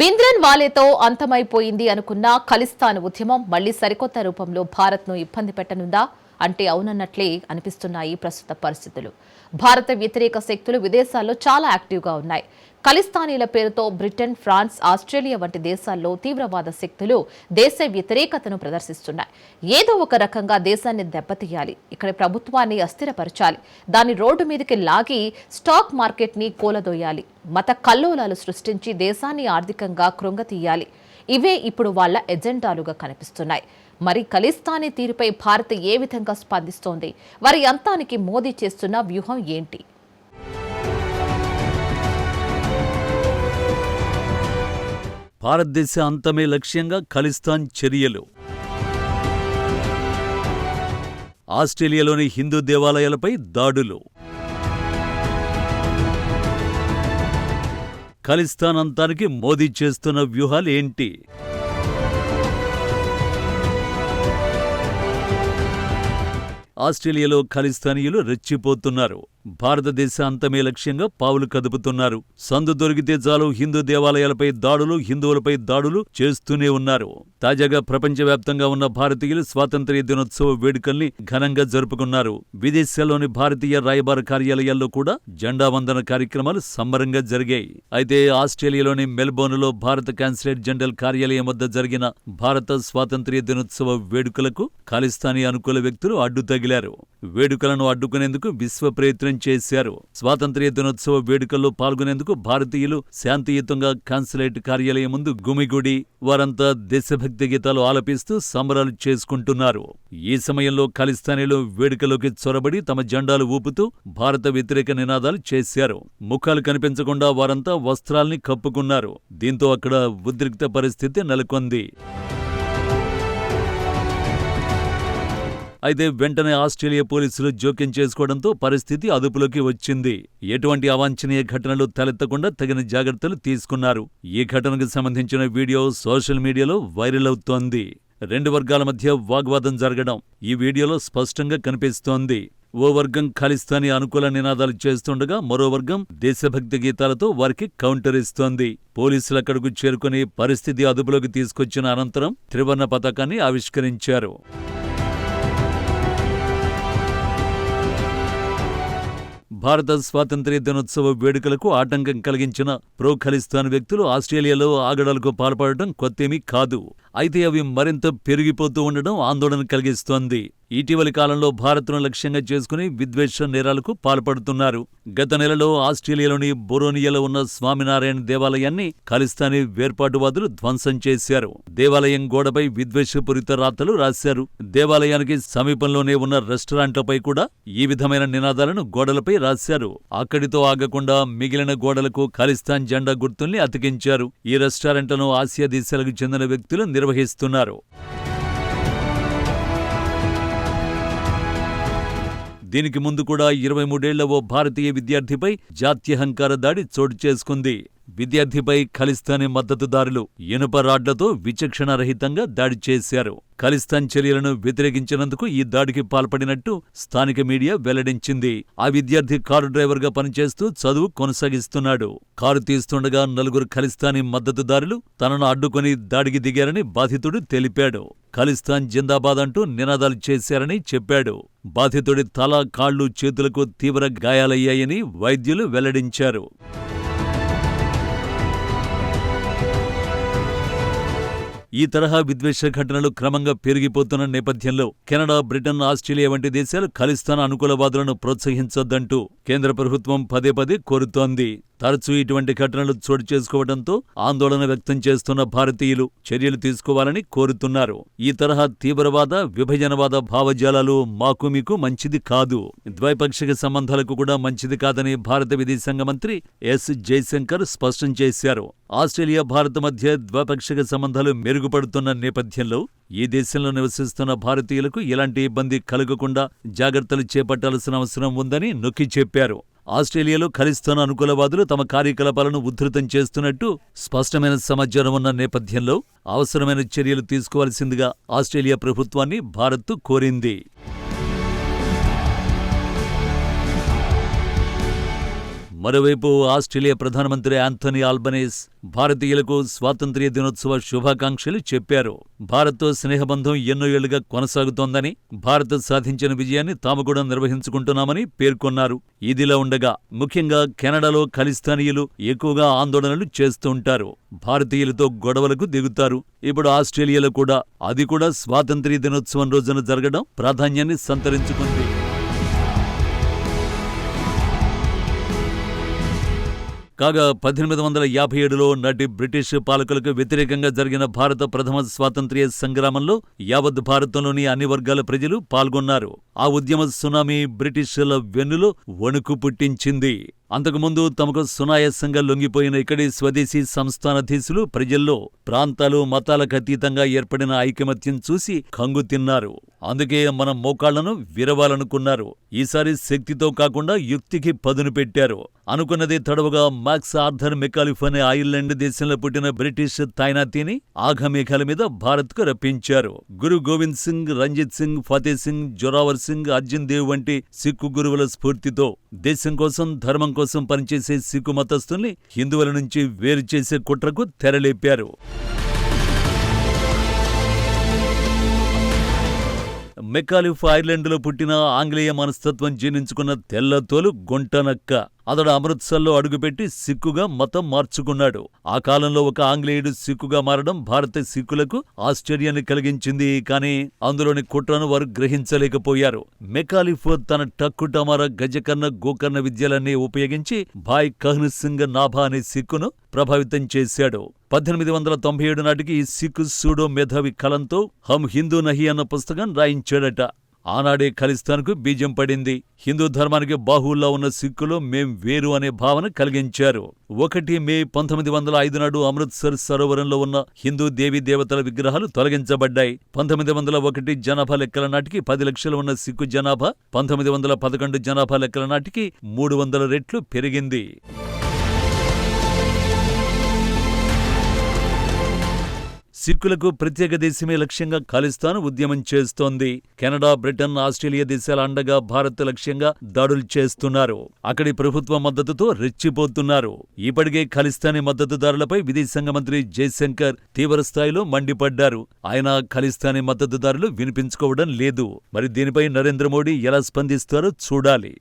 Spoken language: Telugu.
బింద్రన్ వాలేతో అంతమైపోయింది అనుకున్న ఖలిస్తాన్ ఉద్యమం మళ్ళీ సరికొత్త రూపంలో భారత్ను ఇబ్బంది పెట్టనుందా? అంటే అవునన్నట్లే అనిపిస్తున్నాయి ప్రస్తుత పరిస్థితులు. భారత వ్యతిరేక శక్తులు విదేశాల్లో చాలా యాక్టివ్గా ఉన్నాయి. ఖలిస్తానీల పేరుతో బ్రిటన్ ఫ్రాన్స్ ఆస్ట్రేలియా వంటి దేశాల్లో తీవ్రవాద శక్తులు దేశ వ్యతిరేకతను ప్రదర్శిస్తున్నాయి. ఏదో ఒక రకంగా దేశాన్ని దెబ్బతీయాలి. ఇక్కడ ప్రభుత్వాన్ని అస్థిరపరచాలి. దాని రోడ్డు మీదకి లాగి స్టాక్ మార్కెట్ని కూలదోయాలి. మత కల్లోలాలు సృష్టించి దేశాన్ని ఆర్థికంగా కృంగతీయాలి. ఇవే ఇప్పుడు వాళ్ళ ఎజెండాలుగా కనిపిస్తున్నాయి. మరి ఖలిస్తానీ తీరుపై భారత్ ఏ విధంగా స్పందిస్తోంది? వారి అంతానికి మోదీ చేస్తున్న వ్యూహం ఏంటి? భారతదేశ అంతమే లక్ష్యంగా ఖలిస్తాన్ చర్యలు. ఆస్ట్రేలియాలోని హిందూ దేవాలయాలపై దాడులు. ఖలిస్తాన్ అంతానికి మోదీ చేస్తున్న వ్యూహాలు ఏంటి? ఆస్ట్రేలియాలో ఖలిస్తానీయులు రెచ్చిపోతున్నారు. భారతదేశ అంతమే లక్ష్యంగా పావులు కదుపుతున్నారు. సందు దొరికితే చాలు హిందూ దేవాలయాలపై దాడులు హిందువులపై దాడులు చేస్తూనే ఉన్నారు. తాజాగా ప్రపంచవ్యాప్తంగా ఉన్న భారతీయులు స్వాతంత్ర్య దినోత్సవ వేడుకల్ని ఘనంగా జరుపుకున్నారు. విదేశాల్లోని భారతీయ రాయబార కార్యాలయాల్లో కూడా జెండా వందన కార్యక్రమాలు సంబరంగా జరిగాయి. అయితే ఆస్ట్రేలియాలోని మెల్బోర్న్లో భారత కాన్సులేట్ జనరల్ కార్యాలయం వద్ద జరిగిన భారత స్వాతంత్ర్య దినోత్సవ వేడుకలకు ఖాలిస్తానీ అనుకూల వ్యక్తులు అడ్డు తగిలారు వేడుకలను అడ్డుకునేందుకు విశ్వ ప్రయత్నం చేశారు. స్వాతంత్ర్య దినోత్సవ వేడుకల్లో పాల్గొనేందుకు భారతీయులు శాంతియుతంగా కాన్సులేట్ కార్యాలయం ముందు గుమిగూడి వారంతా దేశభక్తి గీతాలు ఆలపిస్తూ సంబరాలు చేసుకుంటున్నారు. ఈ సమయంలో ఖలిస్తానీలు వేడుకలోకి చొరబడి తమ జెండాలు ఊపుతూ భారత వ్యతిరేక నినాదాలు చేశారు. ముఖాలు కనిపించకుండా వారంతా వస్త్రాల్ని కప్పుకున్నారు. దీంతో అక్కడ ఉద్రిక్త పరిస్థితి నెలకొంది. అయితే వెంటనే ఆస్ట్రేలియా పోలీసులు జోక్యం చేసుకోవడంతో పరిస్థితి అదుపులోకి వచ్చింది. ఎటువంటి అవాంఛనీయ ఘటనలు తలెత్తకుండా తగిన జాగ్రత్తలు తీసుకున్నారు. ఈ ఘటనకు సంబంధించిన వీడియో సోషల్ మీడియాలో వైరల్ అవుతోంది. రెండు వర్గాల మధ్య వాగ్వాదం జరగడం ఈ వీడియోలో స్పష్టంగా కనిపిస్తోంది. ఓ వర్గం ఖాళిస్తానీ అనుకూల నినాదాలు చేస్తుండగా మరో వర్గం దేశభక్తి గీతాలతో వారికి కౌంటర్ ఇస్తోంది. పోలీసులు అక్కడకు చేరుకుని పరిస్థితి అదుపులోకి తీసుకొచ్చిన అనంతరం త్రివర్ణ పతాకాన్ని ఆవిష్కరించారు. భారత స్వాతంత్ర్య దినోత్సవ వేడుకలకు ఆటంకం కలిగించిన ప్రో ఖలిస్తాన్ వ్యక్తులు ఆస్ట్రేలియాలో ఆగడాలకు పాల్పడటం కొత్తేమీ కాదు. అయితే అవి మరింత పెరిగిపోతూ ఉండడం ఆందోళన కలిగిస్తోంది. ఇటీవలి కాలంలో భారత్ను లక్ష్యంగా చేసుకుని విద్వేష నేరాలకు పాల్పడుతున్నారు. గత నెలలో ఆస్ట్రేలియాలోని బొరోనియాలో ఉన్న స్వామినారాయణ దేవాలయాన్ని ఖలిస్తానీ వేర్పాటువాదులు ధ్వంసం చేశారు. దేవాలయం గోడపై విద్వేషపూరిత రాతలు రాశారు. దేవాలయానికి సమీపంలోనే ఉన్న రెస్టారెంట్లపై కూడా ఈ విధమైన నినాదాలను గోడలపై రాశారు. అక్కడితో ఆగకుండా మిగిలిన గోడలకు ఖలిస్తాన్ జెండా గుర్తుల్ని అతికించారు. ఈ రెస్టారెంట్లను ఆసియా దేశాలకు చెందిన వ్యక్తులు నిర్వహిస్తున్నారు. దీనికి ముందు కూడా ఇరవై మూడేళ్ళ ఓ భారతీయ విద్యార్థిపై జాత్యహంకార దాడి చోటు చేసుకుంది. విద్యార్థిపై ఖలిస్తానీ మద్దతుదారులు ఇనుప రాడ్లతో విచక్షణారహితంగా దాడి చేశారు. ఖలిస్తాన్ చర్యలను వ్యతిరేకించినందుకు ఈ దాడికి పాల్పడినట్టు స్థానిక మీడియా వెల్లడించింది. ఆ విద్యార్థి కారు డ్రైవర్గా పనిచేస్తూ చదువు కొనసాగిస్తున్నాడు. కారు తీస్తుండగా నలుగురు ఖలిస్తానీ మద్దతుదారులు తనను అడ్డుకొని దాడికి దిగారని బాధితుడు తెలిపాడు. ఖలిస్తాన్ జిందాబాద్ అంటూ నినాదాలు చేశారని చెప్పాడు. బాధితుడి తల కాళ్ళు చేతులకు తీవ్ర గాయాలయ్యాయని వైద్యులు వెల్లడించారు. ఈ తరహా విద్వేష ఘటనలు క్రమంగా పెరిగిపోతున్న నేపథ్యంలో కెనడా బ్రిటన్ ఆస్ట్రేలియా వంటి దేశాలు ఖలిస్తాన్ అనుకూలవాదులను ప్రోత్సహించొద్దంటూ కేంద్ర ప్రభుత్వం పదే పదే కోరుతోంది. తరచూ ఇటువంటి ఘటనలు చోటు చేసుకోవడంతో ఆందోళన వ్యక్తం చేస్తున్న భారతీయులు చర్యలు తీసుకోవాలని కోరుతున్నారు. ఈ తరహా తీవ్రవాద విభజనవాద భావజాలాలు మాకు మీకు మంచిది కాదు. ద్వైపాక్షిక సంబంధాలకు కూడా మంచిది కాదని భారత విదేశాంగ మంత్రి ఎస్. జైశంకర్ స్పష్టం చేశారు. ఆస్ట్రేలియా భారత్ మధ్య ద్వైపాక్షిక సంబంధాలు మెరుగుపడుతున్న నేపథ్యంలో ఈ దేశంలో నివసిస్తున్న భారతీయులకు ఎలాంటి ఇబ్బంది కలగకుండా జాగ్రత్తలు చేపట్టాల్సిన అవసరం ఉందని నొక్కి చెప్పారు. ఆస్ట్రేలియాలో ఖలిస్తాన్ అనుకూలవాదులు తమ కార్యకలాపాలను ఉధృతం చేస్తున్నట్టు స్పష్టమైన సమాచారం ఉన్న నేపథ్యంలో అవసరమైన చర్యలు తీసుకోవాల్సిందిగా ఆస్ట్రేలియా ప్రభుత్వాన్ని భారత్ కోరింది. మరోవైపు ఆస్ట్రేలియా ప్రధానమంత్రి ఆంథోనీ ఆల్బనీస్ భారతీయులకు స్వాతంత్ర్య దినోత్సవ శుభాకాంక్షలు చెప్పారు. భారత్తో స్నేహబంధం ఎన్నో ఏళ్ళుగా కొనసాగుతోందని భారత్ సాధించిన విజయాన్ని తాము కూడా నిర్వహించుకుంటున్నామని పేర్కొన్నారు. ఇదిలా ఉండగా ముఖ్యంగా కెనడాలో ఖలిస్తానీయులు ఎక్కువగా ఆందోళనలు చేస్తూ ఉంటారు. భారతీయులతో గొడవలకు దిగుతారు. ఇప్పుడు ఆస్ట్రేలియాలో కూడా అది కూడా స్వాతంత్ర్య దినోత్సవం రోజున జరగడం ప్రాధాన్యాన్ని సంతరించుకుంది. కాగా పద్దెనిమిది వందల యాభై ఏడులో నటి బ్రిటిష్ పాలకులకు వ్యతిరేకంగా జరిగిన భారత ప్రథమ స్వాతంత్ర్య సంగ్రామంలో యావత్ భారతంలోని అన్ని వర్గాల ప్రజలు పాల్గొన్నారు. ఆ ఉద్యమ సునామీ బ్రిటిషుల వెన్నులో వణుకు పుట్టించింది. అంతకుముందు తమకు సునాయాసంగా లొంగిపోయిన ఇక్కడి స్వదేశీ సంస్థానాధీశులు ప్రజల్లో ప్రాంతాలు మతాలకు అతీతంగా ఏర్పడిన ఐకమత్యం చూసి కంగు తిన్నారు. అందుకే మన మోకాళ్ళను విరవాలనుకున్నారు. ఈసారి శక్తితో కాకుండా యుక్తికి పదును పెట్టారు. అనుకున్నదే తడవుగా మాక్స్ ఆర్థర్ మెకాలిఫ్ అనే ఐర్లాండ్ దేశంలో పుట్టిన బ్రిటిష్ తాయినాతీని ఆఘమేఘాల మీద భారత్కు రప్పించారు. గురు గోవింద్ సింగ్ రంజిత్ సింగ్ ఫతే సింగ్ జొరావర్ సింగ్ అర్జున్ దేవ్ వంటి సిక్కు గురువుల స్ఫూర్తితో దేశం కోసం ధర్మం కోసం పనిచేసే సిక్కు మతస్థుల్ని హిందువుల నుంచి వేరు చేసే కుట్రకు తెరలేపారు. మెకాలిఫ్ ఐర్లాండ్లో పుట్టిన ఆంగ్లేయ మనస్తత్వం జీర్ణించుకున్న తెల్లతోలు గుంటనక్క. అతడు అమృత్సర్లో అడుగుపెట్టి సిక్కుగా మతం మార్చుకున్నాడు. ఆ కాలంలో ఒక ఆంగ్లేయుడు సిక్కుగా మారడం భారత సిక్కులకు ఆశ్చర్యాన్ని కలిగించింది కానీ అందులోని కుట్రను వారు గ్రహించలేకపోయారు. మెకాలిఫ్ తన టక్కుటమార గజకర్ణ గోకర్ణ విద్యలన్నీ ఉపయోగించి భాయ్ కహ్న్ సింగ్ నాభా అనే సిక్కును ప్రభావితం చేశాడు. పద్దెనిమిది వందల తొంభై ఏడు నాటికి ఈ సిక్కు సూడో మేధావి కలంతో హమ్ హిందూ నహి అన్న పుస్తకం రాయించాడట. ఆనాడే ఖలిస్తాన్కు బీజం పడింది. హిందూ ధర్మానికి బాహువుల్లో ఉన్న సిక్కులు మేం వేరు అనే భావన కలిగించారు. ఒకటి మే పంతొమ్మిది వందల ఐదు నాడు అమృత్సర్ సరోవరంలో ఉన్న హిందూ దేవీ దేవతల విగ్రహాలు తొలగించబడ్డాయి. పంతొమ్మిది వందల ఒకటి జనాభా లెక్కల నాటికి పది లక్షలు ఉన్న సిక్కు జనాభా పంతొమ్మిది వందల పదకొండు జనాభా లెక్కల నాటికి మూడు వందల రెట్లు పెరిగింది. సిక్కులకు ప్రత్యేక దేశమే లక్ష్యంగా ఖలిస్తాన్ ఉద్యమం చేస్తోంది. కెనడా బ్రిటన్ ఆస్ట్రేలియా దేశాల అండగా భారత్ లక్ష్యంగా దాడులు చేస్తున్నారు. అక్కడి ప్రభుత్వ మద్దతుతో రెచ్చిపోతున్నారు. ఇప్పటికే ఖలిస్తానీ మద్దతుదారులపై విదేశాంగ మంత్రి జయశంకర్ తీవ్రస్థాయిలో మండిపడ్డారు. ఆయన ఖలిస్తానీ మద్దతుదారులు వినిపించుకోవడం లేదు. మరి దీనిపై నరేంద్ర మోడీ ఎలా స్పందిస్తారో చూడాలి.